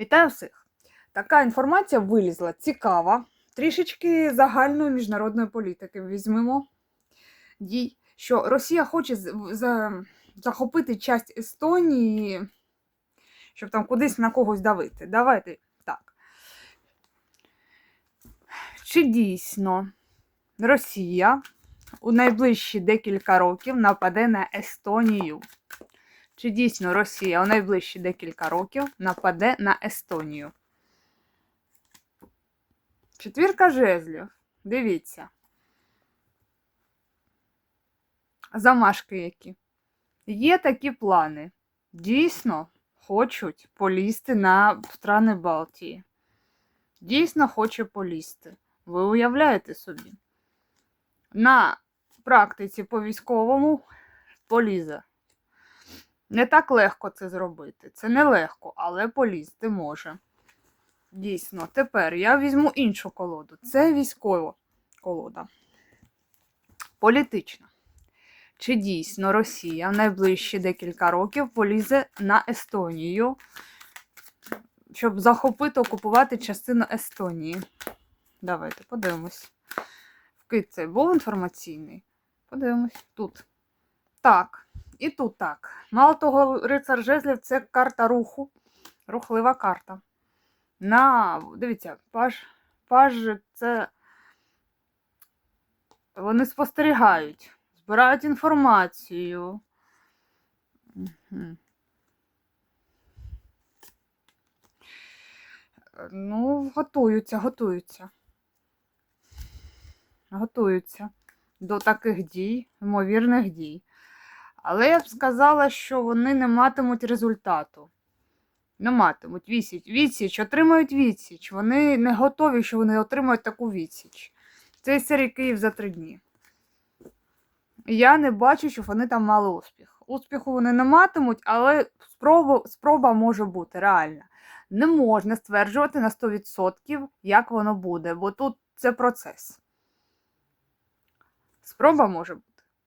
Вітаю всіх! Така інформація вилізла цікава. Трішечки загальної міжнародної політики візьмемо. Дій, що Росія хоче захопити часть Естонії, щоб там кудись на когось давити. Давайте так. Чи дійсно Росія у найближчі декілька років нападе на Естонію? Чи дійсно Росія у найближчі декілька років нападе на Естонію? Четвірка жезлів. Дивіться. Замашки які. Є такі плани. Дійсно хочуть полізти на страни Балтії. Дійсно хоче полізти. Ви уявляєте собі? На практиці по військовому полізе. Не так легко це зробити. Це не легко, але полізти може. Дійсно, тепер я візьму іншу колоду. Це військова колода. Політична. Чи дійсно Росія в найближчі декілька років полізе на Естонію, щоб захопити, окупувати частину Естонії? Давайте подивимось. Вкид цей був інформаційний. Подивимось. Тут. Так. І тут так. Мало того, рицар жезлів це карта руху, рухлива карта. На, дивіться, паж, паж це вони спостерігають, збирають інформацію. Ну, готуються, готуються. Готуються до таких дій, ймовірних дій. Але я б сказала, що вони не матимуть результату. Не матимуть відсіч. Відсіч, отримають відсіч. Вони не готові, що вони отримають таку відсіч. Це серії Київ за три дні. Я не бачу, що вони там мали успіх. Успіху вони не матимуть, але спроба, спроба може бути реальна. Не можна стверджувати на 100%, як воно буде, бо тут це процес. Спроба може бути.